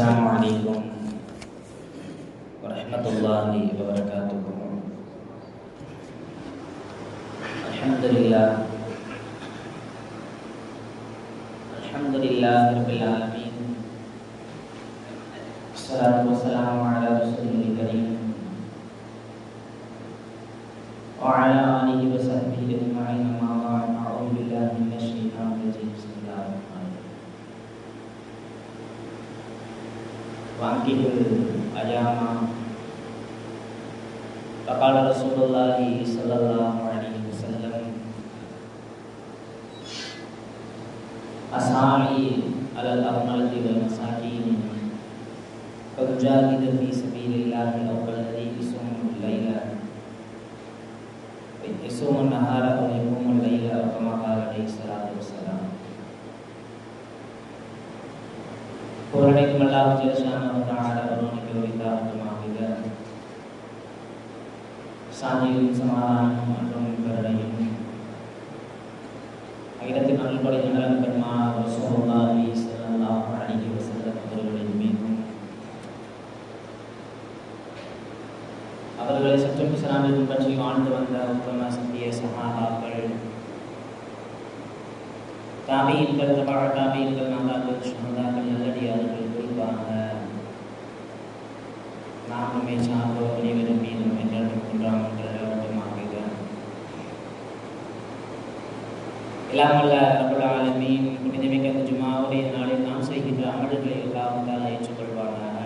Assalamualaikum warahmatullahi wabarakatuh. Alhamdulillah يصوم النهار أو يقوم الليل أو كما قال عليه الصلاة والسلام புகழனைக்கும் அல்லாஹ் ஜெயசான ஒருவனுக்கு உரித்தாகட்டுமாக சாந்தியும் சமாதானமும் மற்றும் கருணையும் அகிலத்தின் நல்படை நலன் பெருமா ரசூலுல்லாஹி ஸல்லல்லாஹு அலைஹி வஸல்லம் அவர்களின் மீதும் அவர்களை சற்றும் இஸ்லாமில் பின்பற்றி வாழ்ந்து வந்த உத்தம தாபியின்கள் தபாழ தாபியின்கள் நாதாக்கள் சுமதாக்கள் நல்லடியார்கள் குறிப்பாக நாம் சார்ந்தோ அனைவரும் மீதும் என்றாம் ஒன்றாம் என்றமாக எல்லாம் வல்ல ரபுல் ஆலமீன் புனிதமிக்க ஜுமாவுடைய நாளில் நாம் செய்கின்ற அமல்களை எல்லாம் தான் ஏற்றுக்கொள்வானாக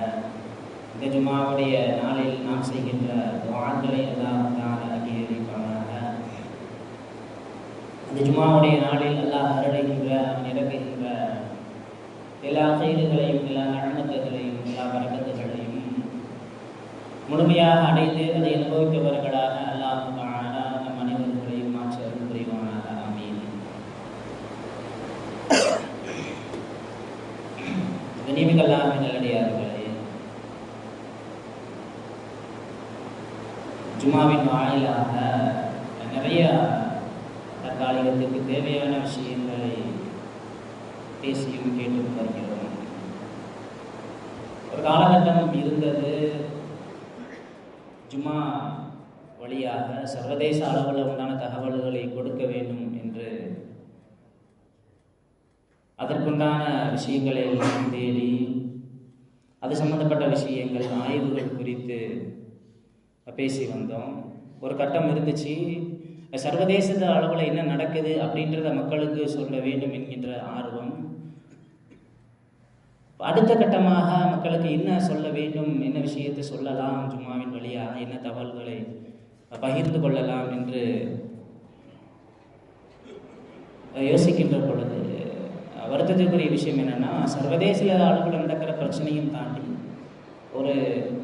இந்த ஜுமாவுடைய நாளில் நாம் செய்கின்ற துவான்களை எல்லாம் தான் அங்கீகரிப்பானாக இந்த ஜுமாவுடைய நாளில் அல்லாஹ் அருளைகின்ற அவன் இறக்குகின்ற எல்லா செய்திகளையும் எல்லா நடனத்துகளையும் எல்லா வரக்கத்துகளையும் முழுமையாக அடைந்து அதை அனுபவித்தவர்களாக அல்லாஹ் தஆலா நம் அனைவர்களையும் மாற்றி அருள் புரிவானாக ஆமீன் கனிமிகல்லாமே நல்லடியார்களே ஜுமாவின் வாயிலாக நிறைய தற்காலிகத்துக்கு தேவையான விஷயங்களை பேசியும் கேட்டும் வருகிறோம். ஒரு காலகட்டம் இருந்தது. ஜுமா வழியாக சர்வதேச அளவில் உண்டான தகவல்களை கொடுக்க வேண்டும் என்று அதற்குண்டான விஷயங்களை எல்லாம் தேடி அது சம்பந்தப்பட்ட விஷயங்கள் ஆய்வுகள் குறித்து பேசி வந்தோம். ஒரு கட்டம் இருந்துச்சு. சர்வதேச அளவில் என்ன நடக்குது அப்படின்றத மக்களுக்கு சொல்ல வேண்டும் என்கின்ற ஆர்வம். அடுத்த கட்டமாக மக்களுக்கு என்ன சொல்ல வேண்டும் என்ன விஷயத்தை சொல்லலாம் ஜும்மாவின் வழியாக என்ன தகவல்களை பகிர்ந்து கொள்ளலாம் என்று யோசிக்கின்ற பொழுது வருத்தத்திற்குரிய விஷயம் என்னென்னா சர்வதேச அளவில் நடக்கிற பிரச்சனையும் தாண்டி ஒரு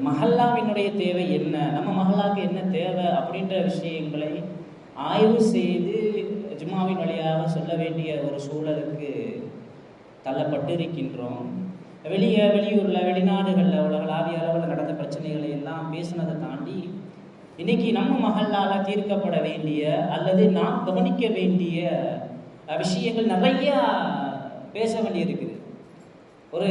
மஹல்லாவினுடைய தேவை என்ன நம்ம மஹல்லாவுக்கு என்ன தேவை அப்படின்ற விஷயங்களை ஆய்வு செய்து ஜும்மாவின் வழியாக சொல்ல வேண்டிய ஒரு சூழலுக்கு தள்ளப்பட்டு இருக்கின்றோம் வெளியே வெளியூரில் வெளிநாடுகளில் உலகளாவிய அளவில் நடந்த பிரச்சனைகளை எல்லாம் பேசினதை தாண்டி இன்னைக்கு நம்ம மகளால் தீர்க்கப்பட வேண்டிய அல்லது நாம் கவனிக்க வேண்டிய விஷயங்கள் நிறைய பேச வேண்டியிருக்குது. ஒரு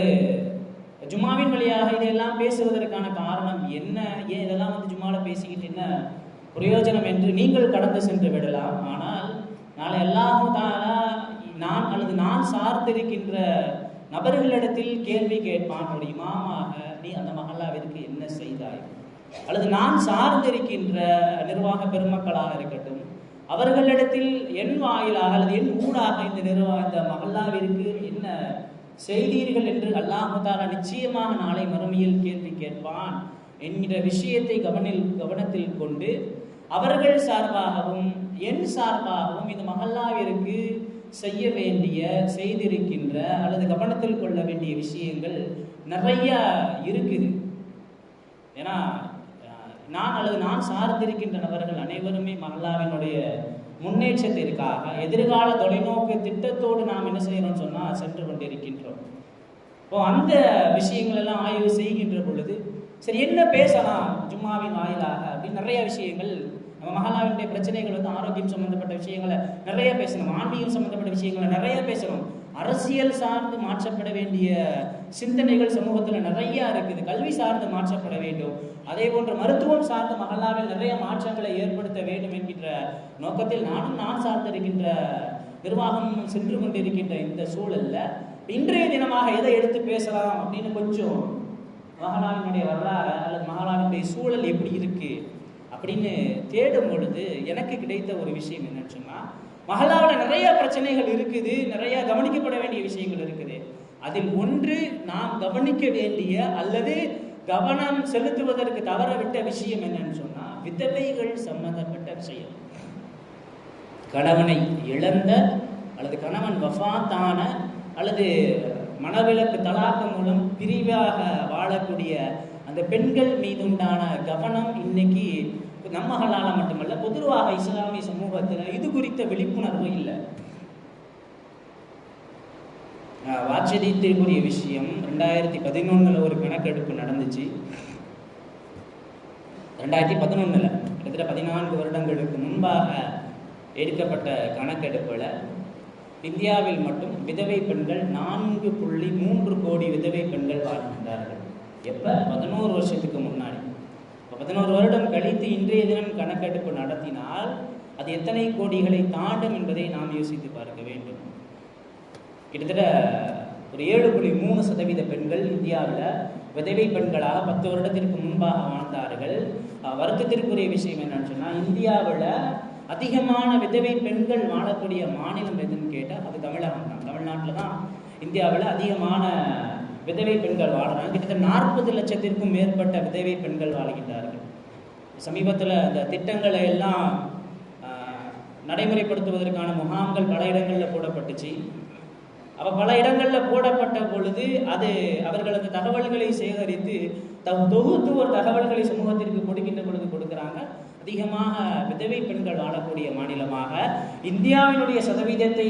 ஜும்மாவின் வழியாக இதெல்லாம் பேசுவதற்கான காரணம் என்ன? ஏன் இதெல்லாம் வந்து ஜும்மாவில் பேசிக்கிட்டு என்ன? பிரயோஜனம் என்று நீங்கள் கடந்து சென்று விடலாம். ஆனால் நாளை எல்லாமும் தானா நான் அல்லது நான் சார்ந்திருக்கின்ற நபர்களிடத்தில் கேள்வி கேட்பான் ஒரு இமாமாக நீ அந்த மகளாவிற்கு என்ன செய்தாய்? அல்லது நான் சார்ந்திருக்கின்ற நிர்வாக பெருமக்களாக இருக்கட்டும் அவர்களிடத்தில் என் வாயிலாக அல்லது என் ஊடாக இந்த நிர்வாக இந்த மகல்லாவிற்கு என்ன செய்தீர்கள்? என்று அல்லாஹால நிச்சயமாக நாளை மறுமையில் கேள்வி கேட்பான். என்கிற விஷயத்தை கவனில் கவனத்தில் கொண்டு அவர்கள் சார்பாகவும் என் சார்பாகவும் இந்த மகல்லாவிற்கு செய்ய வேண்டிய செய்திருக்கின்ற அல்லது கவனத்தில் கொள்ள வேண்டிய விஷயங்கள் நிறைய இருக்குது. ஏன்னா நான் அல்லது நான் சார்ந்திருக்கின்ற நபர்கள் அனைவருமே மகல்லாவினுடைய முன்னேற்றத்திற்காக எதிர்கால தொலைநோக்கு திட்டத்தோடு நாம் என்ன செய்யணும்னு சொன்னால் சென்று கொண்டிருக்கின்றோம். இப்போ அந்த விஷயங்கள் எல்லாம் ஆய்வு செய்கின்ற பொழுது சரி என்ன பேசலாம் ஜும்மாவின் வாயிலாக அப்படின்னு நிறைய விஷயங்கள் நம்ம மகாலாவினுடைய பிரச்சனைகள் வந்து ஆரோக்கியம் சம்பந்தப்பட்ட விஷயங்களை நிறைய பேசணும். ஆன்மீகம் சம்பந்தப்பட்ட விஷயங்களை நிறைய பேசணும். அரசியல் சார்ந்து மாற்றப்பட வேண்டிய சிந்தனைகள் சமூகத்தில் நிறைய இருக்குது. கல்வி சார்ந்து மாற்றப்பட வேண்டும். அதே போன்று மருத்துவம் சார்ந்த மகளாவில் நிறைய மாற்றங்களை ஏற்படுத்த வேண்டும் என்கின்ற நோக்கத்தில் நானும் நான் சார்ந்திருக்கின்ற நிர்வாகம் சென்று கொண்டிருக்கின்ற இந்த சூழல்ல இன்றைய தினமாக எதை எடுத்து பேசலாம் அப்படின்னு கொஞ்சம் மகளாவினுடைய வரலாறு அல்லது மகளாவினுடைய சூழல் எப்படி இருக்குது அப்படின்னு தேடும் பொழுது எனக்கு கிடைத்த ஒரு விஷயம் என்னன்னு சொன்னால் மகளாவில் நிறைய பிரச்சனைகள் இருக்குது நிறைய கவனிக்கப்பட வேண்டிய விஷயங்கள் இருக்குது. அதில் ஒன்று நாம் கவனிக்க வேண்டிய அல்லது கவனம் செலுத்துவதற்கு தவற விட்ட விஷயம் என்னன்னு சொன்னால் விதவைகள் சம்பந்தப்பட்ட விஷயம். கணவனை இழந்த அல்லது கணவன் வஃபாத்தான அல்லது மனவிலக்கு தலாக்கு மூலம் பிரிவாக வாழக்கூடிய அந்த பெண்கள் மீதுண்டான கவனம் இன்னைக்கு நம்மகளால மட்டுமல்ல பொதுவாக இஸ்லாமிய சமூகத்தில் இது குறித்த விழிப்புணர்வு இல்லை. வாட்சதீத்திற்குரிய விஷயம் ரெண்டாயிரத்தி பதினொன்றில் ஒரு கணக்கெடுப்பு நடந்துச்சு. ரெண்டாயிரத்தி பதினொன்றில் கிட்டத்தட்ட பதினான்கு வருடங்களுக்கு முன்பாக எடுக்கப்பட்ட கணக்கெடுப்பில் இந்தியாவில் மட்டும் விதவை பெண்கள் நான்கு புள்ளி மூன்று கோடி விதவை பெண்கள் வாழ்கின்றார்கள். எப்போ? பதினோரு வருஷத்துக்கு முன்னாடி. பதினோரு வருடம் கழித்து இன்றைய தினம் கணக்கெடுப்பு நடத்தினால் அது எத்தனை கோடிகளை தாண்டும் என்பதை நாம் யோசித்து பார்க்க வேண்டும். கிட்டத்தட்ட ஒரு ஏழு புள்ளி மூணு சதவீத பெண்கள் இந்தியாவில் விதவை பெண்களாக பத்து வருடத்திற்கு முன்பாக வாழ்ந்தார்கள். வருத்தத்திற்குரிய விஷயம் என்னன்னு சொன்னால் இந்தியாவில் அதிகமான விதவை பெண்கள் வாழக்கூடிய மாநிலம் எதுன்னு கேட்டால் அது தமிழகம் தான். தமிழ்நாட்டில் தான் இந்தியாவில் அதிகமான விதவை பெண்கள் வாழ்கிறாங்க கிட்டத்தட்ட நாற்பது லட்சத்திற்கும் மேற்பட்ட விதவை பெண்கள் வாழ்கின்றார்கள். சமீபத்தில் அந்த திட்டங்களை எல்லாம் நடைமுறைப்படுத்துவதற்கான முகாம்கள் பல இடங்களில் போடப்பட்டுச்சு. அப்போ பல இடங்களில் போடப்பட்ட பொழுது அது அவர்களுக்கு தகவல்களை சேகரித்து த- தொகுத்து ஒரு தகவல்களை சமூகத்திற்கு கொடுக்கின்ற பொழுது கொடுக்குறாங்க. அதிகமாக விதவை பெண்கள் வாழக்கூடிய மாநிலமாக இந்தியாவினுடைய சதவீதத்தை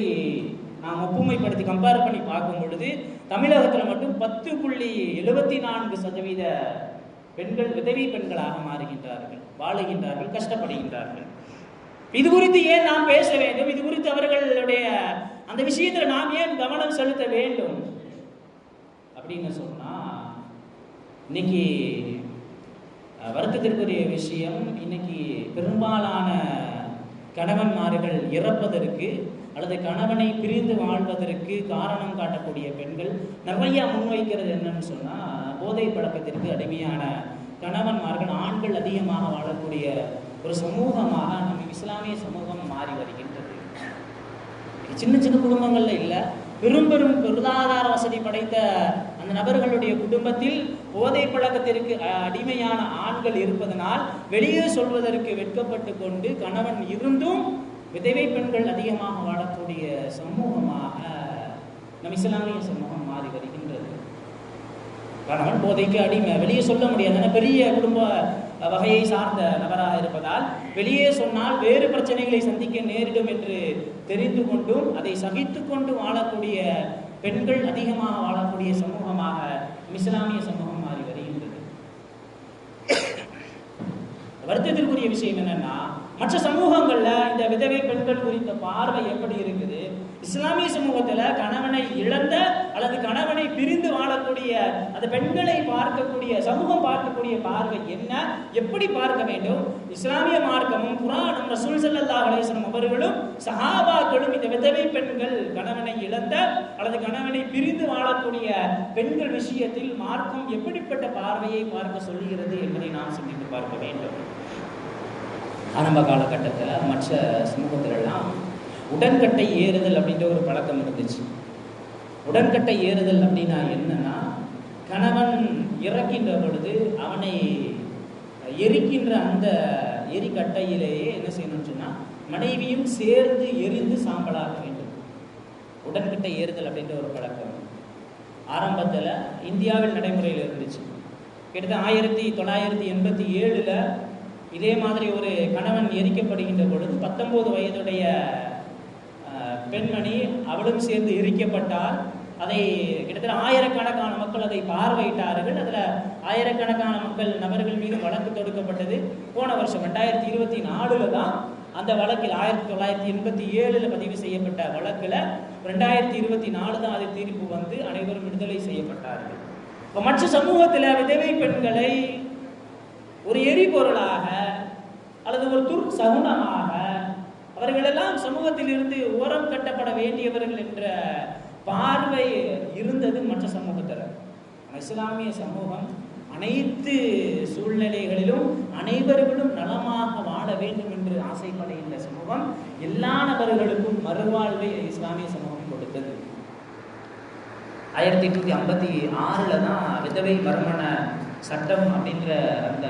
நாம் ஒப்புமைப்படுத்தி கம்பேர் பண்ணி பார்க்கும் பொழுது தமிழகத்தில் மட்டும் பத்து புள்ளி எழுபத்தி நான்கு சதவீத பெண்கள் விதவி பெண்களாக மாறுகின்றார்கள். வாழுகின்றார்கள் கஷ்டப்படுகின்றார்கள். இது குறித்து ஏன் நாம் பேச வேண்டும்? இது குறித்து அவர்களுடைய அந்த விஷயத்தில் நாம் ஏன் கவனம் செலுத்த வேண்டும்? அப்படின்னு சொன்னா இன்னைக்கு வருத்தத்திற்குரிய விஷயம் இன்னைக்கு பெரும்பாலான கணவன்மார்கள் இறப்பதற்கு அல்லது கணவனை பிரிந்து வாழ்வதற்கு காரணம் காட்டக்கூடிய பெண்கள் நிறைய முன்வைக்கிறது என்னன்னு சொன்னா போதை பழக்கத்திற்கு அடிமையான கணவன்மார்கள் ஆண்கள் அதிகமாக வாழக்கூடிய ஒரு சமூகமாக நம்ம இஸ்லாமிய சமூகம் மாறி வருகின்றது. சின்ன சின்ன குடும்பங்கள்ல இல்லை. பெரும் பெரும் பொருளாதார வசதி படைத்த அந்த நபர்களுடைய குடும்பத்தில் போதை பழக்கத்திற்கு அஹ், அடிமையான ஆண்கள் இருப்பதனால் வெளியே சொல்வதற்கு வெட்கப்பட்டு கொண்டு கணவன் இருந்தும் விதவை பெண்கள் அதிகமாக வாழக்கூடிய சமூகமாக நம் இஸ்லாமிய சமூகம் கணவன் போதைக்கு அடிமை. வெளியே சொல்ல முடியாது. ஏன்னா பெரிய குடும்ப வகையை சார்ந்த நபராக இருப்பதால் வெளியே சொன்னால் வேறு பிரச்சனைகளை சந்திக்க நேரிடும் என்று தெரிந்து கொண்டும் அதை சகித்து கொண்டு வாழக்கூடிய பெண்கள் அதிகமாக வாழக்கூடிய சமூகமாக இஸ்லாமிய சமூகம் மாறி வருகின்றது. வருத்தத்திற்குரிய விஷயம் என்னன்னா மற்ற சமூகங்கள்ல இந்த விதவை பெண்கள் குறித்த பார்வை எப்படி இருக்குது? இஸ்லாமிய சமூகத்துல கணவனை இழந்த அல்லது கணவனை பிரிந்து வாழக்கூடிய அந்த பெண்களை பார்க்கக்கூடிய சமூகம் பார்க்கக்கூடிய பார்வை என்ன? எப்படி பார்க்க வேண்டும்? இஸ்லாமிய மார்க்கமும் குரானும் ரசூல் சல்லா அலைஹி அவர்களும் சஹாபாக்களும் இந்த விதவை பெண்கள் கணவனை இழந்த அல்லது கணவனை பிரிந்து வாழக்கூடிய பெண்கள் விஷயத்தில் மார்க்கம் எப்படிப்பட்ட பார்வையை பார்க்க சொல்லுகிறது என்பதை நாம் சிந்தித்து பார்க்க வேண்டும். ஆரம்ப காலகட்டத்தில் மற்ற சமூகத்திலெல்லாம் உடன்கட்டை ஏறுதல் அப்படின்ற ஒரு பழக்கம் இருந்துச்சு. உடன்கட்டை ஏறுதல் அப்படின்னா என்னன்னா கணவன் இறக்கின்ற பொழுது அவனை எரிக்கின்ற அந்த எரிக்கட்டையிலேயே என்ன செய்யணும்னு சொன்னா மனைவியும் சேர்ந்து எரிந்து சாம்பலாக வேண்டும். உடன்கட்டை ஏறுதல் அப்படின்ற ஒரு பழக்கம் ஆரம்பத்தில் இந்தியாவில் நடைமுறையில் இருந்துச்சு. கிட்டத்தட்ட ஆயிரத்தி தொள்ளாயிரத்தி எண்பத்தி ஏழில் இதே மாதிரி ஒரு கணவன் எரிக்கப்படுகின்ற பொழுது பத்தொன்பது வயதுடைய பெண்மணி அவளும் சேர்ந்து எரிக்கப்பட்டால் அதை கிட்டத்தட்ட ஆயிரக்கணக்கான மக்கள் அதை பார்வையிட்டார்கள். அதில் ஆயிரக்கணக்கான மக்கள் நபர்கள் மீது வழக்கு தொடுக்கப்பட்டது. போன வருஷம் ரெண்டாயிரத்தி இருபத்தி நாலுல தான் அந்த வழக்கில் ஆயிரத்தி தொள்ளாயிரத்தி எண்பத்தி ஏழில் பதிவு செய்யப்பட்ட வழக்கில் ரெண்டாயிரத்தி இருபத்தி நாலு தான் அது தீர்ப்பு வந்து அனைவரும் விடுதலை செய்யப்பட்டார்கள். இப்போ மற்ற சமூகத்தில் விதவை பெண்களை ஒரு எரிபொருளாக அல்லது ஒரு துர் சகுனமாக அவர்களெல்லாம் சமூகத்தில் இருந்து வேண்டியவர்கள் என்ற பார்வை இருந்தது மற்ற சமூகத்தில் இஸ்லாமிய சமூகம் அனைத்து சூழ்நிலைகளிலும் அனைவர்களும் நலமாக வாழ வேண்டும் என்று ஆசைப்படுகின்ற சமூகம் எல்லா நபர்களுக்கும் மறுவாழ்வை இஸ்லாமிய சமூகம் கொடுத்தது. ஆயிரத்தி எட்நூத்தி ஐம்பத்தி ஆறுல தான் விதவை மறுமண சட்டம் அப்படின்ற அந்த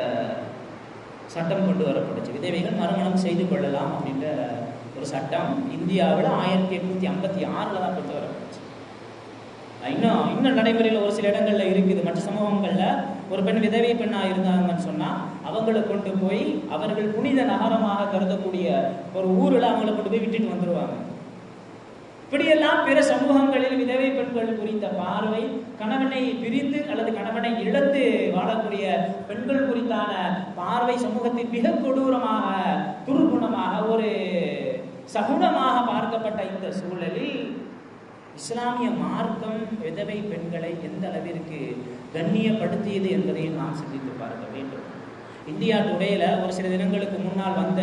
சட்டம் கொண்டு வரப்பட்டுச்சு. விதவைகள் மறுமணம் செய்து கொள்ளலாம் அப்படின்ற ஒரு சட்டம் இந்தியாவில் ஆயிரத்தி எட்நூத்தி ஐம்பத்தி ஆறில் தான் கொண்டு வரப்பட்டுச்சு. இன்னும் இன்னும் நடைமுறையில் ஒரு சில இடங்களில் இருக்குது. மற்ற சமூகங்களில் ஒரு பெண் விதவை பெண்ணா இருந்தாங்கன்னு சொன்னால் அவங்களை கொண்டு போய் அவர்கள் புனித நகரமாக கருதக்கூடிய ஒரு ஊரில் அவங்கள கொண்டு போய் விட்டுட்டு வந்துருவாங்க. இப்படியெல்லாம் பிற சமூகங்களில் விதவை பெண்கள் குறித்த பார்வை கணவனை பிரிந்து அல்லது கணவனை இழந்து வாழக்கூடிய பெண்கள் குறித்தான பார்வை சமூகத்தில் மிக கொடூரமாக துர்குணமாக ஒரு சகுனமாக பார்க்கப்பட்ட இந்த சூழலில் இஸ்லாமிய மார்க்கம் விதவை பெண்களை எந்த அளவிற்கு கண்ணியப்படுத்தியது என்பதையும் நாம் சிந்தித்து பார்க்க வேண்டும். இந்தியா டுடேல ஒரு சில தினங்களுக்கு முன்னால் வந்த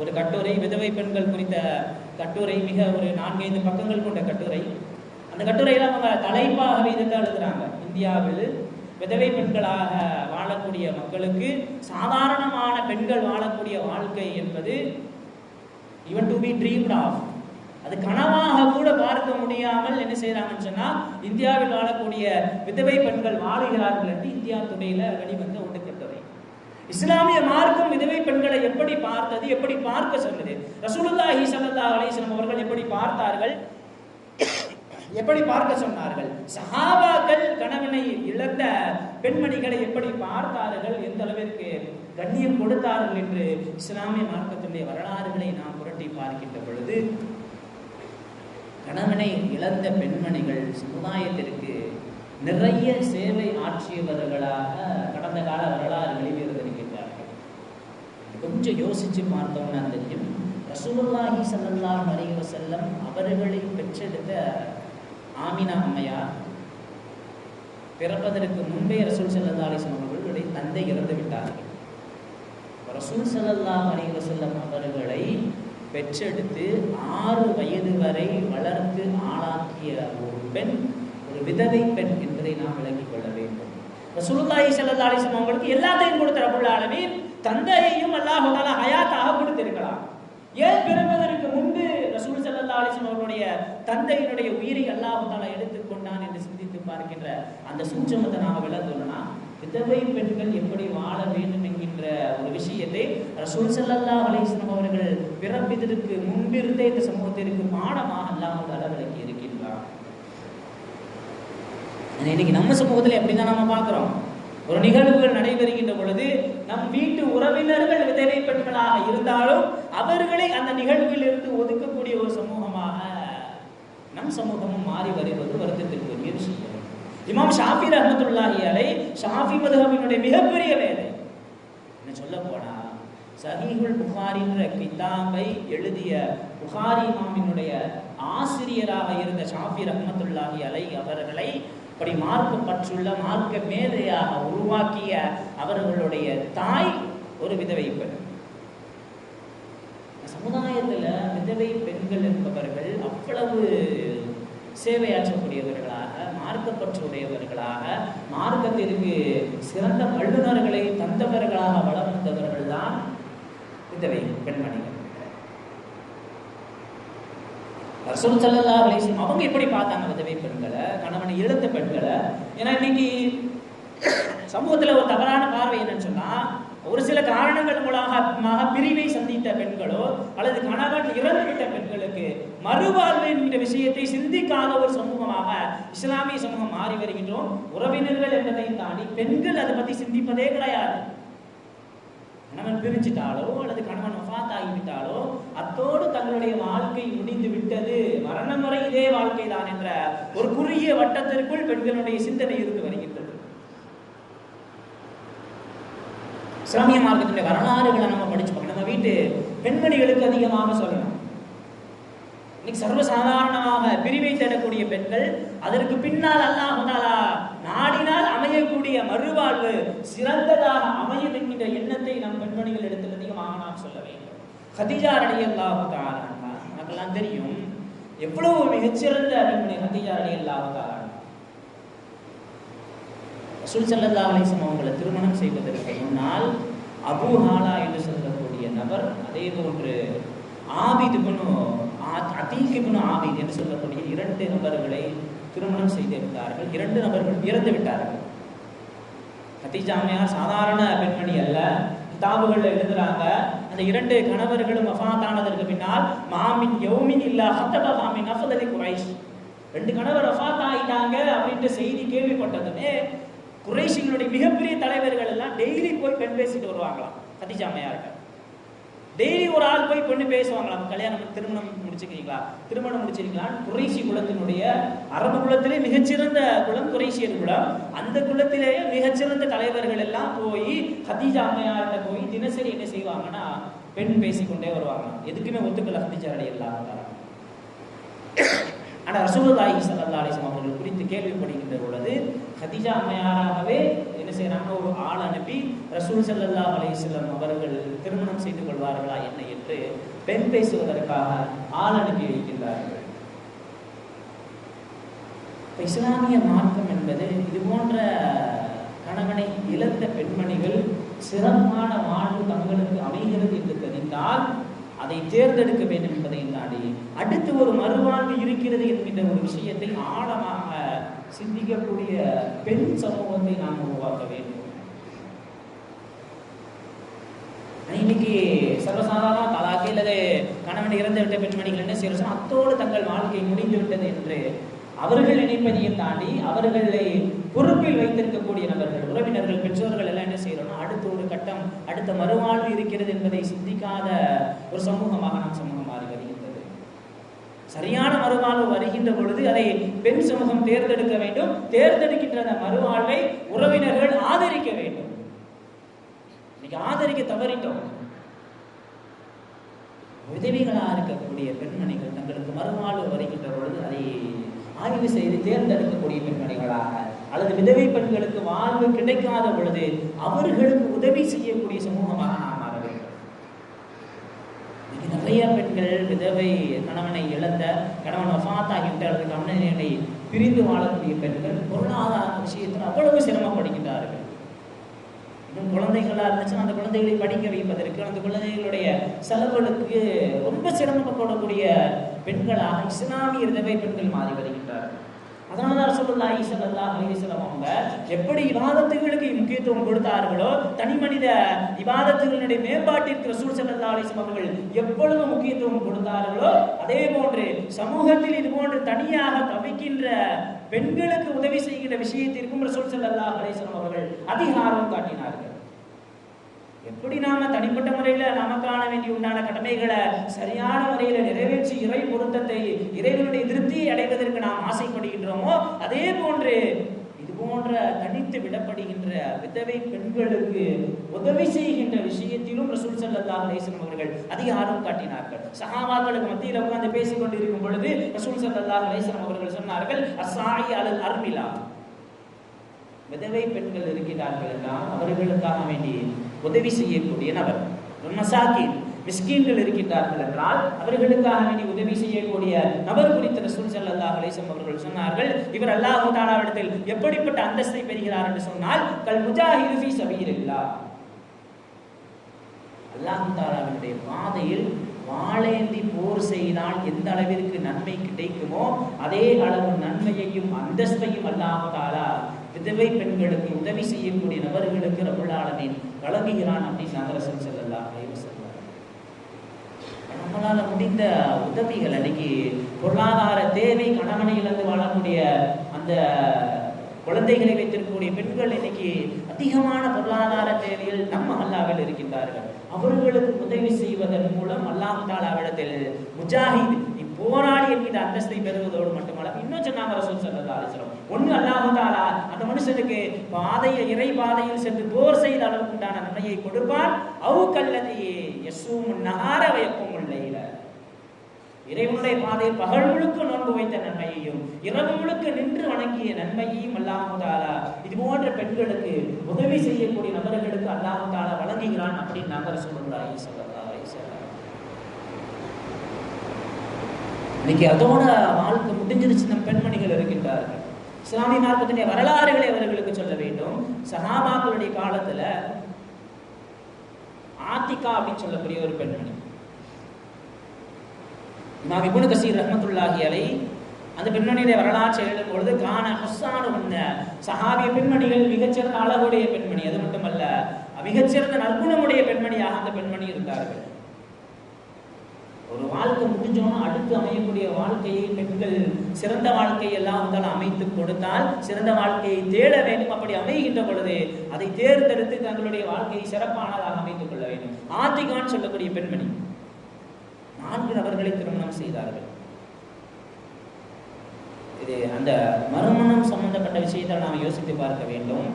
ஒரு கட்டுரை விதவை பெண்கள் குறித்த கட்டுரை மிக ஒரு நான்கைந்து பக்கங்கள் கொண்ட கட்டுரை. அந்த கட்டுரையில் அவங்க தலைப்பாகவே இதை எழுதுகிறாங்க இந்தியாவில் விதவை பெண்களாக வாழக்கூடிய மக்களுக்கு சாதாரணமான பெண்கள் வாழக்கூடிய வாழ்க்கை என்பது even to be dreamed of அது கனவாக கூட பார்க்க முடியாமல் என்ன செய்யறாங்கன்னு சொன்னா இந்தியாவில் வாழக்கூடிய விதவை பெண்கள் வாழுகிறார்கள் என்று இந்தியா துணையில வெளிவந்த ஒன்று கட்டுரை. இஸ்லாமிய மார்க்கம் விதவை பெண்களை எப்படி பார்த்தது எப்படி பார்க்க சொன்னது ரசூலுல்லா ஸல்லல்லாஹு அலிஸ்லாம் அவர்கள் எப்படி பார்த்தார்கள்? எப்படி பார்க்க சொன்னார்கள்? சஹாபாக்கள் கணவனை இழந்த பெண்மணிகளை எப்படி பார்த்தார்கள்? எந்த அளவிற்கு கண்ணியம் கொடுத்தார்கள் என்று இஸ்லாமிய மார்க்கத்தினுடைய வரலாறுகளை நாம் புரட்டி பார்க்கின்ற பொழுது கணவனை இழந்த பெண்மணிகள் சமுதாயத்திற்கு நிறைய சேவை ஆற்றியவர்களாக கடந்த கால வரலாறுகளில் இருந்திருக்கின்றார்கள் கொஞ்சம் யோசிச்சு பார்த்தோம்னா தெரியும். ரசூல்லாஹி ஸல்லல்லாஹு அலைஹி அவர்களை பெற்றெடுத்த ஆமினா அம்மையார் பிறப்பதற்கு முன்பே ரசூல் செல்லல்லா அலிஸ்லாம் அவர்களுடைய தந்தை இறந்து விட்டார்கள் ரசூல் செல்லல்லா அலிவ செல்லம் அவர்களை பெற்றெடுத்து ஆறு வயது வரை வளர்த்து ஆளாக்கிய ஒரு பெண் ஒரு விதவை பெண் என்பதை நாம் விளங்கிக் கொள்ள வேண்டும். ரசூலுல்லாஹி செல்லல்லா அலிஸ்லாம் அவங்களுக்கு எல்லாத்தையும் கொடுத்த ரப்பல் தந்தையையும் அல்லாஹ் ஹயாத்தாக கொடுத்திருக்கலாம். ஏன் பிறப்பதற்கு முன்பு ரசூல் ஸல்லல்லாஹு அலைஹி அவர்களுடைய அவருடைய தந்தையினுடைய உயிரை அல்லாஹால எடுத்துக்கொண்டான் என்று சிந்தித்து பார்க்கின்ற அந்த சூட்சமத்தை நாம விளங்கணும்னா விதவை பெண்கள் எப்படி வாழ வேண்டும் என்கின்ற ஒரு விஷயத்தை ரசூல் ஸல்லல்லாஹு அலைஹி அவர்கள் பிறப்பிதற்கு முன்பிருந்தே இந்த சமூகத்திற்கு பாடமாக அல்லாமல் அளவிலக்கி விளக்கி இருக்கின்றார். இன்னைக்கு நம்ம சமூகத்தில் எப்படி தான் நம்ம பார்க்குறோம்? ஒரு நிகழ்வுகள் நடைபெறுகின்ற பொழுது நம் வீட்டு உறவினர்கள் விதவை பெண்களாக இருந்தாலும் அவர்களை அந்த நிகழ்வில் இருந்து ஒதுக்கக்கூடிய ஒரு சமூகமாக நம் சமூகமும் மாறி வருவது வருத்தத்திற்குரிய விஷயம் இமாம் ஷாஃபி ரஹமத்துல்லாஹி அலை ஷாஃபி மதுஹபினுடைய மிகப்பெரிய வேலை. என்ன சொல்ல போனா சஹீஹுல் புகாரின்ற கிதாபை எழுதிய புகாரி இமாமினுடைய ஆசிரியராக இருந்த ஷாஃபி ரஹமத்துல்லாஹி அலை அவர்களை அப்படி மார்க்கப்பட்டுள்ள மார்க்க மேதையாக உருவாக்கிய அவர்களுடைய தாய் ஒரு விதவை பெண். சமுதாயத்தில் விதவை பெண்கள் என்பவர்கள் அவ்வளவு சேவையாற்றக்கூடியவர்களாக மார்க்கப்பற்றுடையவர்களாக மார்க்கத்திற்கு சிறந்த வல்லுநர்களை தந்தவர்களாக வளர்ந்தவர்கள் தான் விதவை பெண்மணிகள். ரசூல் ஸல்லல்லாஹு அவங்க எப்படி பார்த்தாங்க விதவை பெண்களை? கணவனை இழந்த பெண்களை? ஏன்னா இன்னைக்கு சமூகத்தில் ஒரு தவறான பார்வை என்னன்னு சொன்னால் ஒரு சில காரணங்கள் மூலமாக பிரிவை சந்தித்த பெண்களோ அல்லது கணவன் இறந்துவிட்ட பெண்களுக்கு மறுவாழ்வு என்கிற விஷயத்தை சிந்திக்காத ஒரு சமூகமாக இஸ்லாமிய சமூகம் மாறி வருகின்றோம். உறவினர்கள் என்பதை தாண்டி பெண்கள் அதை பற்றி சிந்திப்பதே கிடையாது. கணவன் பிரிச்சிட்டாலோ அல்லது கணவன் ஆகிவிட்டாலோ அத்தோடு தங்களுடைய வாழ்க்கை முடிந்து விட்டது. மரணம் வரை இதே வாழ்க்கை தான் என்ற ஒரு குறுகிய வட்டத்திற்குள் பெண்களுடைய சிந்தனை இருந்து வருகின்றது. இஸ்லாமிய மார்க்கத்தினுடைய வரலாறுகளை நம்ம படிச்சு நம்ம வீட்டு பெண்மணிகளுக்கு அதிகமாக சொல்லணும். இன்னைக்கு சர்வசாதாரணமாக பிரிவை தேடக்கூடிய பெண்கள் அதற்கு பின்னால் அல்லாஹ் நாடினால் அமையக்கூடிய மறுவாழ்வு சிறந்ததாக அமையும் என்கின்ற எண்ணத்தை நம் பெண்மணிகள் இடத்தில் அதிகமாக நாம் சொல்ல வேண்டும். ஹதிஜா ரடி நமக்கெல்லாம் தெரியும் எவ்வளவு மிகச்சிறந்த பெண்மணி ஹதிஜா ரடி அல்லாஹு தாலா ரசூல் அவங்களை திருமணம் செய்வதற்கு முன்னால் அபு ஹாலா என்று சொல்லக்கூடிய நபர் அதே போன்று ஆபித் குணு ஆ- குணு ஆபித் என்று சொல்லக்கூடிய இரண்டு நபர்களை திருமணம் செய்திருந்தார்கள். இரண்டு நபர்கள் இறந்து விட்டார்கள். கத்திஜாமையா சாதாரண பெண்மணி அல்ல. கிதாபுகள்ல எழுதுறாங்க அந்த இரண்டு கணவர்களும் வஃபாத்தானதற்கு பின்னால் மாமின் யௌமின் இல்லா ஹத்தபா மாமின் அஃபதலி குறைஷ் ரெண்டு கணவர் வஃபாத் ஆயிட்டாங்க அப்படின்ற செய்தி கேள்விப்பட்டதுமே குறைஷிகளுடைய மிகப்பெரிய தலைவர்கள் எல்லாம் டெய்லி போய் பெண் பேசிட்டு வருவாங்களாம் கத்தீஜா டெய்லி ஒரு ஆள் போய் பொண்ணு பேசுவாங்களாம் கல்யாணம் திருமணம் முடிச்சுக்கிறீங்களா? திருமணம் முடிச்சிருக்கீங்களா குறைசி குலத்தினுடைய அரபு குலத்திலே மிகச்சிறந்த குலம் குறைசியர் குலம். அந்த குலத்திலேயே மிகச்சிறந்த தலைவர்கள் எல்லாம் போய் ஹதீஜா அம்மையார்கிட்ட போய் தினசரி என்ன செய்வாங்கன்னா பெண் பேசிக்கொண்டே வருவாங்க எதுக்குமே ஒத்துக்கல ஹதீஜா அடி ஆனால் ஆனா ரசூலுல்லாஹி ஸல்லல்லாஹு அவர்கள் குறித்து கேள்விப்படுகின்ற பொழுது ஹதீஜா அம்மையாராகவே என்ன செய்யறாங்க ஒரு ஆள் அனுப்பி ரசூல் ஸல்லல்லாஹு அலிஸ்லாம் அவர்கள் திருமணம் செய்து கொள்வார்களா என்ன? என்று பெண் பேசுவதற்காக ஆள் அனுப்பி வைக்கின்றார்கள். இப்போ இஸ்லாமிய மார்க்கம் என்பது இது போன்ற கணவனை இழந்த பெண்மணிகள் சிறப்பான வாழ்வு தங்களுக்கு அமைகிறது என்று தெரிந்தால் அதை தேர்ந்தெடுக்க வேண்டும் என்பதை தாண்டி அடுத்து ஒரு மறுவாழ்வு இருக்கிறது என்கின்ற ஒரு விஷயத்தை ஆழமாக சிந்திக்கக்கூடிய பெண் சமூகத்தை நாம் உருவாக்க வேண்டும். இன்னைக்கு சர்வசாதாரண தலாக்கு அல்லது கணவன் இறந்து விட்ட பெண்மணிகள் என்ன செய்யறோம் அத்தோடு தங்கள் வாழ்க்கை முடிந்து விட்டது என்று அவர்கள் நினைப்பதையும் தாண்டி அவர்களை பொறுப்பில் வைத்திருக்கக்கூடிய நபர்கள் உறவினர்கள் பெற்றோர்கள் எல்லாம் என்ன செய்யறோம்னா அடுத்த ஒரு கட்டம் அடுத்த மறுவாழ்வு இருக்கிறது என்பதை சிந்திக்காத ஒரு சமூகமாக நம் சமூகம் மாறி வருகின்றது. சரியான மறுவாழ்வு வருகின்ற பொழுது அதை பெண் சமூகம் தேர்ந்தெடுக்க வேண்டும். தேர்ந்தெடுக்கின்ற அந்த மறுவாழ்வை உறவினர்கள் ஆதரிக்க வேண்டும். இன்னைக்கு ஆதரிக்க தவறிட்டோம். உதவிகளாக இருக்கக்கூடிய பெண்மணிகள் தங்களுக்கு மறுவாழ்வு வருகின்ற பொழுது அதை ஆய்வு செய்து தேர்ந்தெடுக்கக்கூடிய பெண்மணிகளாக அல்லது விதவை பெண்களுக்கு வாழ்வு கிடைக்காத பொழுது அவர்களுக்கு உதவி செய்யக்கூடிய சமூகமாக நாம் மாற வேண்டும். நிறைய பெண்கள் விதவை கணவனை இழந்த கணவன் வஃபாத்தாகிவிட்ட அல்லது கணவனை பிரிந்து வாழக்கூடிய பெண்கள் பொருளாதார விஷயத்தில் அவ்வளவு சிரமப்படுகின்றார்கள் இன்னும் குழந்தைகளா இருந்துச்சுன்னா அந்த குழந்தைகளை படிக்க வைப்பதற்கு அந்த குழந்தைகளுடைய செலவுகளுக்கு ரொம்ப சிரமப்படக்கூடிய பெண்களாக இஸ்லாமிய விதவை பெண்கள் மாறி வருகின்றார்கள். அதனால தான் ரசூலுல்லாஹி ஸல்லல்லாஹு அலைஹி வஸல்லம் அவங்க எப்படி இபாதத்துகளுக்கு முக்கியத்துவம் கொடுத்தார்களோ தனி மனித இபாதத்துகளுடைய மேம்பாட்டிற்கு ரசூல் ஸல்லல்லாஹு அலைஹி வஸல்லம் அவர்கள் எப்பொழுது முக்கியத்துவம் கொடுத்தார்களோ அதே போன்று சமூகத்தில் இது போன்று தனியாக தவிக்கின்ற பெண்களுக்கு உதவி செய்கின்ற விஷயத்திற்கும் ரசூல் ஸல்லல்லாஹு அலைஹி வஸல்லம் அவர்கள் அதிக ஆர்வம் காட்டினார்கள். எப்படி நாம தனிப்பட்ட முறையில நமக்கான வேண்டிய உண்டான கடமைகளை சரியான முறையில நிறைவேற்றி இறை பொருத்தத்தை இறைவனுடைய திருப்தியை அடைவதற்கு நாம் ஆசைப்படுகின்றோமோ அதே போன்று இது போன்ற தனித்து விடப்படுகின்ற விதவை பெண்களுக்கு உதவி செய்கின்ற விஷயத்திலும் ரசூல் ஸல்லல்லாஹு அலைஹி அவர்கள் அதிக ஆர்வம் காட்டினார்கள். சஹாபாக்களுக்கு மத்தியில் உட்கார்ந்து பேசிக் கொண்டிருக்கும் பொழுது ரசூல் ஸல்லல்லாஹு அலைஹி அவர்கள் சொன்னார்கள் அசாயி அலல் அர்மிலா. விதவை பெண்கள் இருக்கிறார்கள் எல்லாம் அவர்களுக்காக வேண்டி உதவி செய்யக்கூடிய நபர். மசாக்கின் மிஸ்கீன்கள் இருக்கின்றார்கள் என்றால் அவர்களுக்காக வேண்டி உதவி செய்யக்கூடிய நபர் குறித்த ரசூல் ஸல்லல்லாஹு அலைஹி அவர்கள் சொன்னார்கள் இவர் அல்லாஹ் தாலாவிடத்தில் எப்படிப்பட்ட அந்தஸ்தை பெறுகிறார்? என்று சொன்னால் கல் முஜாஹிது ஃபீ சபீலில்லாஹ் அல்லாஹ் தாலாவினுடைய பாதையில் வாழேந்தி போர் செய்தால் எந்த அளவிற்கு நன்மை கிடைக்குமோ அதே அளவு நன்மையையும் அந்தஸ்தையும் அல்லாஹ் தாலா விதவை பெண்களுக்கு உதவி செய்யக்கூடிய நபர்களுக்கு ரபுல் வழங்குகிறான் அப்படின்னு நகரசன் செல்லலாம் நம்மளால முடிந்த உதவிகள் அன்னைக்கு பொருளாதார தேவை கணவனை இழந்து வாழக்கூடிய அந்த குழந்தைகளை வைத்திருக்கக்கூடிய பெண்கள் இன்னைக்கு அதிகமான பொருளாதார தேவையில் நம்ம அல்லாவில் இருக்கின்றார்கள். அவர்களுக்கு உதவி செய்வதன் மூலம் அல்லாஹ் தாலாவிடத்தில் முஜாஹித் நீ போராடி என்கிற அந்தஸ்தை பெறுவதோடு மட்டுமல்ல இன்னும் சொன்னாங்க ரசூல் ஸல்லல்லாஹு அலைஹி ஒன்று ஒண்ணு அல்லாஹ் அந்த மனுஷனுக்கு பாதையை இறை பாதையில் சென்று போர் செய்த அளவுக்கு உண்டான நன்மையை கொடுப்பான். அவு கல்லதி நகார நஹார வயக்கும் லைல. இறைவனுடைய பாதையில் பகல் முழுக்க நோன்பு வைத்த நன்மையையும் இரவு முழுக்க நின்று வணங்கிய நன்மையையும் அல்லாஹு தாலா இது போன்ற பெண்களுக்கு உதவி செய்யக்கூடிய நபர்களுக்கு அல்லாஹு தாலா வழங்குகிறான் அப்படின்னு நபர் சொல்லுறாங்க சொல்லலாம் இன்னைக்கு அதோட வாழ்க்கை முடிஞ்சிருச்சு நம் பெண்மணிகள் இருக்கின்றார்கள். இஸ்லாமிய மார்க்கத்தினுடைய வரலாறுகளை அவர்களுக்கு சொல்ல வேண்டும். சஹாபாக்களுடைய காலத்துல ஆத்திகா அப்படின்னு சொல்லக்கூடிய ஒரு பெண்மணி இமாம் இப்னு கசீர் ரஹ்மத்துல்லாஹி அலை அந்த பெண்மணியுடைய வரலாற்றை எழுதும் பொழுது கான ஹுஸ்ஸான உன்ன சஹாபிய பெண்மணிகள் மிகச்சிறந்த அழகுடைய பெண்மணி. அது மட்டுமல்ல மிகச்சிறந்த நற்குணமுடைய பெண்மணியாக அந்த பெண்மணி இருந்தார்கள். ஒரு வாழ்க்கை முடிஞ்சோன்னா அடுத்து அமையக்கூடிய வாழ்க்கையை பெண்கள் சிறந்த வாழ்க்கை எல்லாம் வந்து அமைத்து கொடுத்தால் சிறந்த வாழ்க்கையை தேட வேண்டும். அப்படி அமைகின்ற பொழுது அதை தேர்ந்தெடுத்து தங்களுடைய வாழ்க்கையை சிறப்பானதாக அமைத்துக் கொள்ள வேண்டும். ஆத்திகான் சொல்லக்கூடிய பெண்மணி நான்கு நபர்களை திருமணம் செய்தார்கள். இது அந்த மறுமணம் சம்பந்தப்பட்ட விஷயத்தை நாம் யோசித்து பார்க்க வேண்டும்.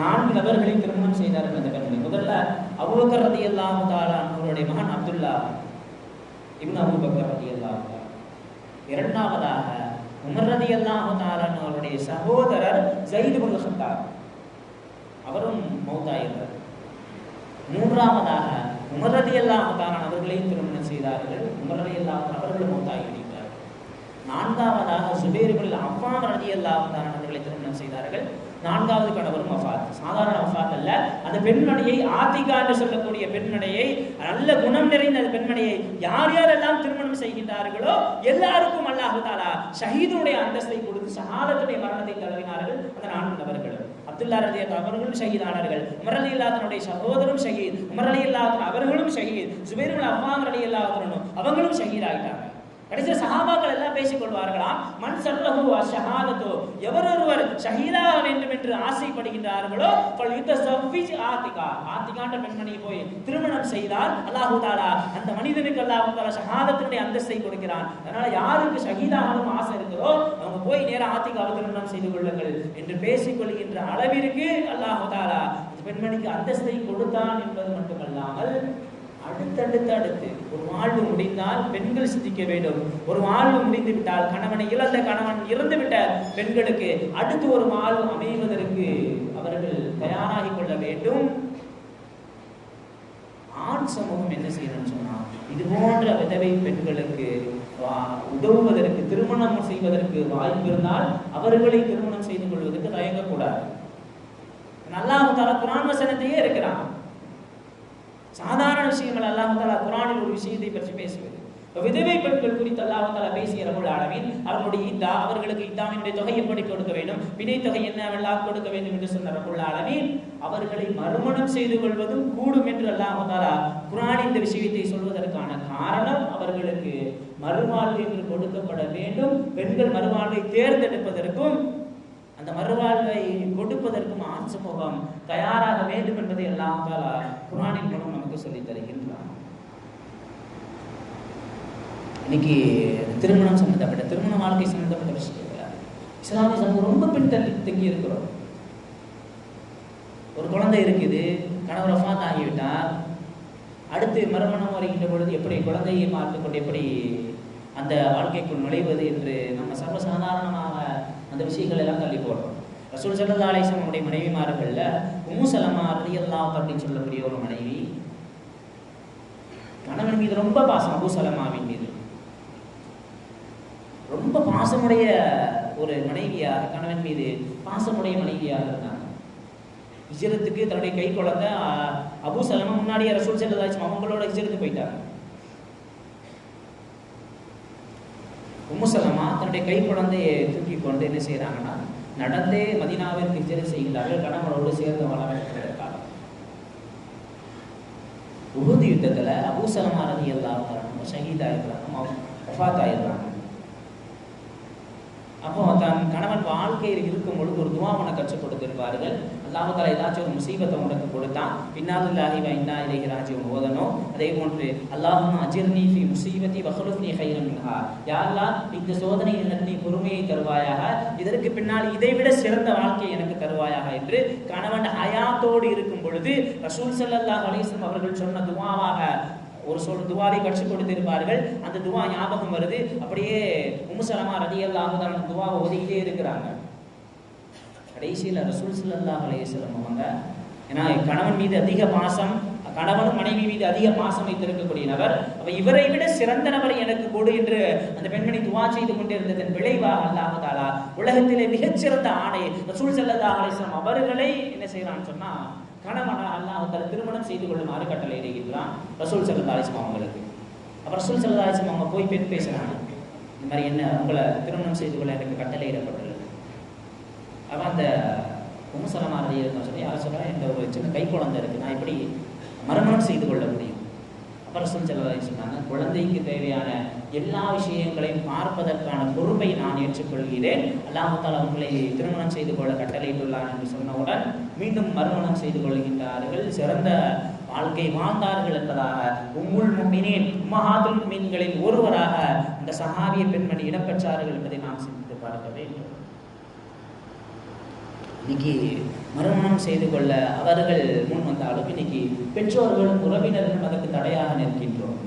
நான்கு நபர்களை திருமணம் செய்தார்கள் அந்த பெண்மணி. முதல்ல அபுபக்கர் ரதி அல்லாஹு அவருடைய மகன் அப்துல்லா. இப்னு அபுபக்கர் ரதி அல்லாஹு இரண்டாவதாக உமர் ரதி அல்லாஹு அவருடைய சகோதரர் ஜெயிது பின் ஹத்தாப் அவரும் மௌத்தாயிருந்தார் மூன்றாவதாக உமர் ரதி அல்லாஹு அவர்களையும் திருமணம் செய்தார்கள். உமர் ரதி அல்லாஹ் அவர்களும் மௌத்தாகிவிட்டார்கள். நான்காவதாக சுபேர்கள் அவ்வாம் ரதி அல்லாஹு அவர்களை திருமணம் செய்தார்கள். நான்காவது கணவரும் வஃபாத் சாதாரண வஃபாத் அல்ல. அந்த பெண்மணியை ஆத்திகா என்று சொல்லக்கூடிய பெண்மணியை நல்ல குணம் நிறைந்த அந்த பெண்மணியை யார் யாரெல்லாம் திருமணம் செய்கின்றார்களோ எல்லாருக்கும் அல்லாஹு தாலா ஷஹீதுடைய அந்தஸ்தை கொடுத்து ஷஹாதத்துடைய மரணத்தை தழுவினார்கள் அந்த நான்கு நபர்களும். அப்துல்லா ரதி அவர்களும் ஷஹீதானார்கள். உமர் அலி இல்லாதனுடைய சகோதரும் ஷஹீத் உமர் அலி இல்லாதன் அவர்களும் ஷஹீத் சுபேருல் அம்மா அலி இல்லாதனும் அவங்களும் ஷஹீத் ஆகிட்டாங்க கடைசியில் சஹாபாக்கள் எல்லாம் பேசிக் கொள்வார்களாம் மண் சல்லஹு அஷஹாதத்தோ எவர் ஒருவர் ஷஹீதாக வேண்டும் என்று ஆசைப்படுகின்றார்களோ பல் யுத்த சவ்விஜ் ஆத்திகா. ஆத்திகான்ற பெண்மணியை போய் திருமணம் செய்தால் அல்லாஹு தாலா அந்த மனிதனுக்கு அல்லாஹு தாலா ஷஹாதத்தினுடைய அந்தஸ்தை கொடுக்கிறான். அதனால யாருக்கு ஷஹீதாகவும் ஆசை இருக்குதோ அவங்க போய் நேரம் ஆத்திகாவை திருமணம் செய்து கொள்ளுங்கள் என்று பேசிக்கொள்கின்ற அளவிற்கு அல்லாஹு தாலா பெண்மணிக்கு அந்தஸ்தை கொடுத்தான் என்பது மட்டுமல்லாமல் அடுத்தடுத்து அடுத்து. ஒரு வாழ்வு முடிந்தால் பெண்கள் சிந்திக்க வேண்டும். ஒரு வாழ்வு முடிந்து விட்டால் கணவனை இழந்த கணவன் இறந்து விட்ட பெண்களுக்கு அடுத்து ஒரு வாழ்வு அமைவதற்கு அவர்கள் தயாராகி கொள்ள வேண்டும். ஆண் சமூகம் என்ன செய்யணும்னு சொன்னா இது போன்ற விதவை பெண்களுக்கு வா- உதவுவதற்கு திருமணம் செய்வதற்கு வாய்ப்பு இருந்தால் அவர்களை திருமணம் செய்து கொள்வதற்கு தயங்கக்கூடாது. நல்லா தர குரான் வசனத்தையே இருக்கிறான். சாதாரண விஷயங்கள் அல்லாஹ் தாலா குரானில் ஒரு விஷயத்தை பற்றி பேசுவது. விதவை பெண்கள் குறித்து அல்லாஹ் பேசிய ரகுல் அளவில் அவர்களுடைய இத்தா அவர்களுக்கு இத்தாவினுடைய தொகை எப்படி கொடுக்க வேண்டும். வினை தொகை என்னவெல்லாம் கொடுக்க வேண்டும் என்று சொன்ன ரகுல் அளவில் அவர்களை மறுமணம் செய்து கொள்வதும் கூடும் என்று அல்லாஹ் தாலா குரான் இந்த விஷயத்தை சொல்வதற்கான காரணம் அவர்களுக்கு மறுவாழ்வு என்று கொடுக்கப்பட வேண்டும். பெண்கள் மறுவாழ்வை தேர்ந்தெடுப்பதற்கும் அந்த மறுவாழ்வை கொடுப்பதற்கும் ஆண் சமூகம் தயாராக வேண்டும் என்பதை எல்லாம் தாலா குரானின் மூலம் நமக்கு சொல்லி தருகின்றான் இன்னைக்கு திருமணம் சம்பந்தப்பட்ட திருமண வாழ்க்கை சம்பந்தப்பட்ட விஷயங்கள் இஸ்லாமிய சமூகம் ரொம்ப பின்தள்ளி தங்கி இருக்கிறோம். ஒரு குழந்தை இருக்குது கணவர் அஃபாத் ஆகிவிட்டால் அடுத்து மறுமணம் வருகின்ற பொழுது எப்படி குழந்தையை பார்த்துக்கொண்டு எப்படி அந்த வாழ்க்கைக்குள் நுழைவது என்று நம்ம சர்வசாதாரணமாக அந்த விஷயங்கள் எல்லாம் தள்ளி போடுறோம் ரசூல் சல்லா அலிஸ்லாம் அவருடைய மனைவிமார்கள்ல உம்மு சலமா அல்லாஹ் அப்படின்னு சொல்லக்கூடிய ஒரு மனைவி கணவன் மீது ரொம்ப பாசம் அபு சலமாவின் மீது. ரொம்ப பாசமுடைய ஒரு மனைவியாக கணவன் மீது பாசமுடைய மனைவியாக இருந்தாங்க. ஹிஜரத்துக்கு தன்னுடைய கை குழந்தை அஹ், அபு சலமா முன்னாடியே ரசூல் செல்லதாச்சும் அவங்களோட ஹிஜரத்து போயிட்டாங்க. உம்மு தன்னுடைய கை குழந்தையை தூக்கி கொண்டு என்ன செய்கிறாங்கன்னா நடந்தே மதினாவிற்கு ஹிஜரத் செய்கிறார்கள் கணவனோடு சேர்ந்து வாழ வைப்பதற்காக யுத்தத்தில் யுத்தத்துல ரதி எல்லாம் ஷஹீத் ஆயிருக்கிறாங்க அப்போ தன் கணவன் வாழ்க்கையில் இருக்கும் பொழுது ஒரு துவாவனை கற்றுக் கொடுத்திருப்பார்கள். அந்த ஏதாச்சும் ஒரு முசீபத்தை உனக்கு கொடுத்தான். இன்னாலில்லாஹி வ இன்னா இலைஹி ராஜிஊன். ஓதணும் அதே போன்று அல்லாஹும் அஜிர்னி ஃபி முசீபத்தி வஹலுஃப்னி ஹைரன் மின்ஹா. யா அல்லாஹ் இந்த சோதனை எனக்கு நீ பொறுமையை தருவாயாக இதற்கு பின்னால் இதைவிட சிறந்த வாழ்க்கை எனக்கு தருவாயாக என்று கணவன் ஹயாத்தோடு இருக்கும் பொழுது ரசூல் ஸல்லல்லாஹு அலைஹி அவர்கள் சொன்ன துவாவாக ஒரு சொல் துவாவை கற்றுக் கொடுத்திருப்பார்கள். அந்த துவா ஞாபகம் வருது. அப்படியே உமுசலமா ரதி தஆலா துவாவை ஒதுக்கிட்டே இருக்கிறாங்க. கடைசியில் ரசூல் ஸல்லல்லாஹு அலைஹி அவங்க ஏன்னா கணவன் மீது அதிக பாசம் கணவனும் மனைவி மீது அதிக பாசம் வைத்திருக்கக்கூடிய நபர் அப்ப இவரை விட சிறந்த நபர் எனக்கு கொடு என்று அந்த பெண்மணி துவா செய்து கொண்டிருந்ததன் விளைவாக அல்லாமதாலா உலகத்திலே மிகச்சிறந்த ஆணை ரசூல் ஸல்லல்லாஹு அலைஹி அவர்களை என்ன செய்யறான்னு சொன்னா கணவனை அல்லாஹால திருமணம் செய்து கொள்ளுமாறு கட்டளை இடுகின்றான் ரசூல் ஸல்லல்லாஹு அலைஹி அவங்களுக்கு. அப்ப ரசூல் ஸல்லல்லாஹு அலைஹி அவங்க போய் பெண் பேசுறாங்க இந்த மாதிரி என்ன உங்களை திருமணம் செய்து கொள்ள எனக்கு கட்டளை இடப்பட்டுள்ளது அவன் அந்த உமுசலமா சொல்லி யாரை இந்த என்ற ஒரு சின்ன கை குழந்தை இருக்குது நான் எப்படி மரணம் செய்து கொள்ள முடியும்? அப்புறம் சொல் சொன்னாங்க குழந்தைக்கு தேவையான எல்லா விஷயங்களையும் பார்ப்பதற்கான பொறுப்பை நான் ஏற்றுக்கொள்கிறேன். அல்லாமத்தால் உங்களை திருமணம் செய்து கொள்ள கட்டளையிட்டுள்ளார் என்று சொன்னவுடன் மீண்டும் மறுமணம் செய்து கொள்கின்றார்கள். சிறந்த வாழ்க்கை வாழ்ந்தார்கள் என்பதாக உங்கள் முமினேன் உம்மஹாதுல் மீன்களில் ஒருவராக இந்த சகாவிய பெண்மணி இடம்பெற்றார்கள் என்பதை நாம் சிந்தித்து பார்க்க வேண்டும். இன்னைக்கு மறுமணம் செய்து கொள்ள அவர்கள் முன் வந்தாலும் இன்னைக்கு பெற்றோர்களும் உறவினர்களும் அதற்கு தடையாக நிற்கின்றோம்.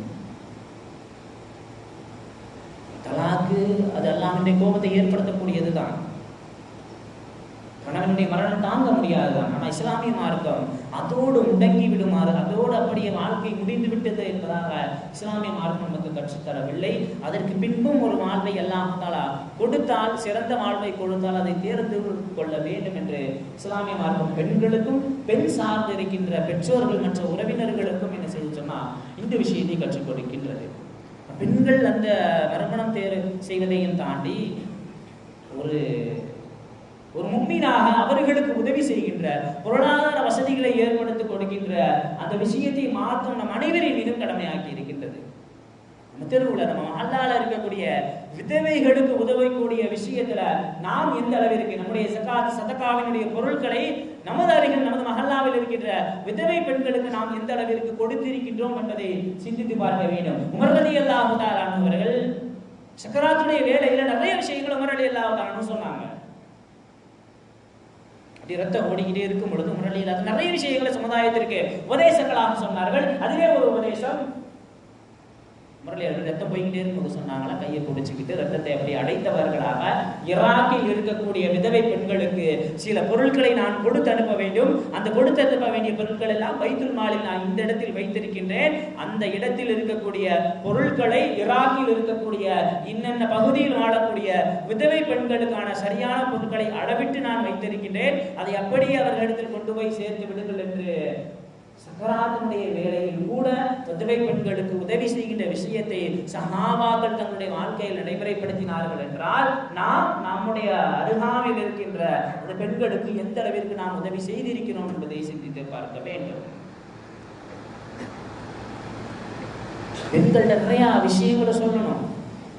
தலாக்கு அதெல்லாம் இன்றைய கோபத்தை ஏற்படுத்தக்கூடியது தான் கணவனுடைய மரணம் தாங்க முடியாதுதான் ஆனால் இஸ்லாமிய மார்க்கம் அதோடு முடங்கி விடுமாறு அதோடு அப்படியே வாழ்க்கை முடிந்து விட்டது என்பதாக இஸ்லாமிய மார்க்கம் நமக்கு கற்றுத்தரவில்லை அதற்கு பின்பும் ஒரு வாழ்வை எல்லாம் தாலா கொடுத்தால் சிறந்த வாழ்வை கொடுத்தால் அதை தேர்ந்து கொள்ள வேண்டும் என்று இஸ்லாமிய மார்க்கம் பெண்களுக்கும் பெண் சார்ந்து இருக்கின்ற பெற்றோர்கள் மற்ற உறவினர்களுக்கும் என்ன செய்து சொன்னா இந்த விஷயத்தை கற்றுக் கொடுக்கின்றது. பெண்கள் அந்த மறுமணம் தேர் செய்வதையும் தாண்டி ஒரு ஒரு மும்மீனாக அவர்களுக்கு உதவி செய்கின்ற பொருளாதார வசதிகளை ஏற்படுத்தி கொடுக்கின்ற அந்த விஷயத்தை மாற்றும் நம் அனைவரின் மீதும் கடமையாக்கி இருக்கின்றது. நம்ம தெருவுல நம்ம மஹல்லால இருக்கக்கூடிய விதவைகளுக்கு உதவக்கூடிய விஷயத்துல நாம் எந்த அளவிற்கு நம்முடைய சகாத் சதக்காவினுடைய பொருட்களை நமது அருகில் நமது மஹல்லாவில் இருக்கின்ற விதவை பெண்களுக்கு நாம் எந்த அளவிற்கு கொடுத்திருக்கின்றோம் என்பதை சிந்தித்து பார்க்க வேண்டும். உமர்ரதி அல்லாஹுதாரானவர்கள் சக்கராத்துடைய வேலையில நிறைய விஷயங்கள் உமரடி அல்லாஹுதாரான்னு சொன்னாங்க. அப்படி ரத்தம் ஓடிக்கிட்டே இருக்கும் பொழுது முரளியில் நிறைய விஷயங்களை சமுதாயத்திற்கு உபதேசங்களாக சொன்னார்கள். அதுவே ஒரு உபதேசம். முரளியர்கள் ரத்தம் போய்கிட்டே இருக்கும்போது சொன்னாங்களா? கையை பிடிச்சிக்கிட்டு ரத்தத்தை அப்படி அடைத்தவர்களாக ஈராக்கில் இருக்கக்கூடிய விதவை பெண்களுக்கு சில பொருட்களை நான் கொடுத்து அனுப்ப வேண்டும். அந்த கொடுத்து அனுப்ப வேண்டிய பொருட்கள் எல்லாம் வைத்துல் மாலில் நான் இந்த இடத்தில் வைத்திருக்கின்றேன். அந்த இடத்தில் இருக்கக்கூடிய பொருட்களை ஈராக்கில் இருக்கக்கூடிய இன்னென்ன பகுதியில் வாழக்கூடிய விதவை பெண்களுக்கான சரியான பொருட்களை அளவிட்டு நான் வைத்திருக்கின்றேன். அதை அப்படியே அவர்களிடத்தில் கொண்டு போய் சேர்த்து விடுங்கள் என்று சக்கராத்தினுடைய வேலையில் கூட விதவை பெண்களுக்கு உதவி செய்கின்ற விஷயத்தை சஹாபாக்கள் தங்களுடைய வாழ்க்கையில் நடைமுறைப்படுத்தினார்கள் என்றால் நாம் நம்முடைய அருகாமையில் இருக்கின்ற அந்த பெண்களுக்கு எந்த அளவிற்கு நாம் உதவி செய்திருக்கிறோம் என்பதை சிந்தித்து பார்க்க வேண்டும். பெண்கள் நிறைய விஷயங்களை சொல்லணும்.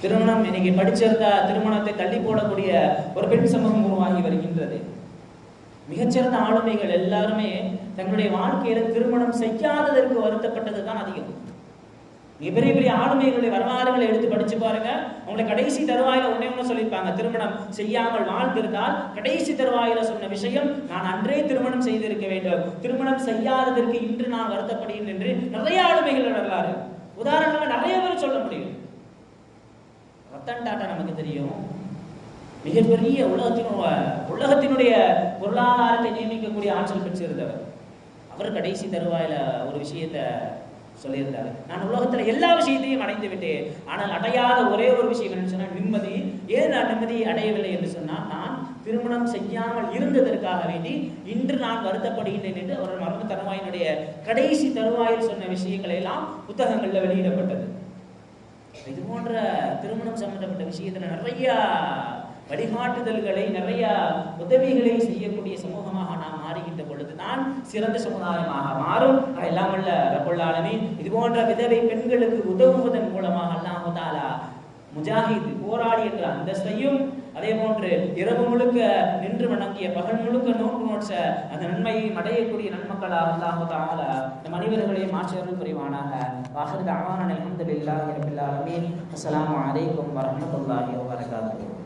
திருமணம் இன்னைக்கு படிச்சிருந்தா திருமணத்தை தள்ளி போடக்கூடிய ஒரு பெண் சமூகம் உருவாகி வருகின்றது. மிகச்சிறந்த ஆளுமைகள் எல்லாருமே தங்களுடைய வாழ்க்கையில திருமணம் செய்யாததற்கு வருத்தப்பட்டது தான் அதிகம் பெரிய பெரிய ஆளுமைகளுடைய வரலாறுகளை எடுத்து படிச்சு பாருங்க. அவங்களை கடைசி தருவாயில ஒன்னே ஒன்று சொல்லியிருப்பாங்க. திருமணம் செய்யாமல் வாழ்ந்திருந்தால் கடைசி தருவாயில சொன்ன விஷயம் நான் அன்றே திருமணம் செய்திருக்க வேண்டும். திருமணம் செய்யாததற்கு இன்று நான் வருத்தப்படுகிறேன் என்று நிறைய ஆளுமைகள் வரலாறு. உதாரணமாக நிறைய பேர் சொல்ல முடியும். ரத்தன் டாட்டா நமக்கு தெரியும். மிகப்பெரிய உலகத்தினுடைய உலகத்தினுடைய பொருளாதாரத்தை நியமிக்கக்கூடிய ஆற்றல் பெற்றிருந்தவர். அவர் கடைசி தருவாயில ஒரு விஷயத்த சொல்லியிருந்தாரு. நான் உலகத்தில் எல்லா விஷயத்தையும் அடைந்து விட்டேன். ஆனால் அடையாத ஒரே ஒரு விஷயம் என்னன்னு சொன்னால் நிம்மதி. ஏன் நான் நிம்மதி அடையவில்லை என்று சொன்னால் நான் திருமணம் செய்யாமல் இருந்ததற்காக வேண்டி இன்று நான் வருத்தப்படுகின்றேன் என்று அவர் மரண தருவாயினுடைய கடைசி தருவாயில் சொன்ன விஷயங்கள் எல்லாம் புத்தகங்களில் வெளியிடப்பட்டது. இது போன்ற திருமணம் சம்பந்தப்பட்ட விஷயத்துல நிறைய வழிகாட்டுதல்களை நிறைய உதவிகளை செய்யக்கூடிய சமூகமாக நாம் மாறுகின்ற பொழுதுதான் சிறந்த சமுதாயமாக மாறும். எல்லாம் உள்ள ரபுல்லாலமே இது போன்ற விதவை பெண்களுக்கு உதவுவதன் மூலமாக அல்லாமுதாலா முஜாஹித் போராடி என்ற அந்தஸ்தையும் அதே போன்று இரவு முழுக்க நின்று வணங்கிய பகல் முழுக்க நோக்கு நோட்ச அந்த நன்மையை அடையக்கூடிய நன்மக்களாக அல்லாஹு தாலா இந்த மனிதர்களையும் ஆட்சியர்கள் புரிவானாக. வாஹர் தாவான அல்ஹம்துலில்லாஹி ரபில் ஆலமீன். அஸ்ஸலாமு அலைக்கும் வரஹ்மத்துல்லாஹி வபரகாத்துஹு.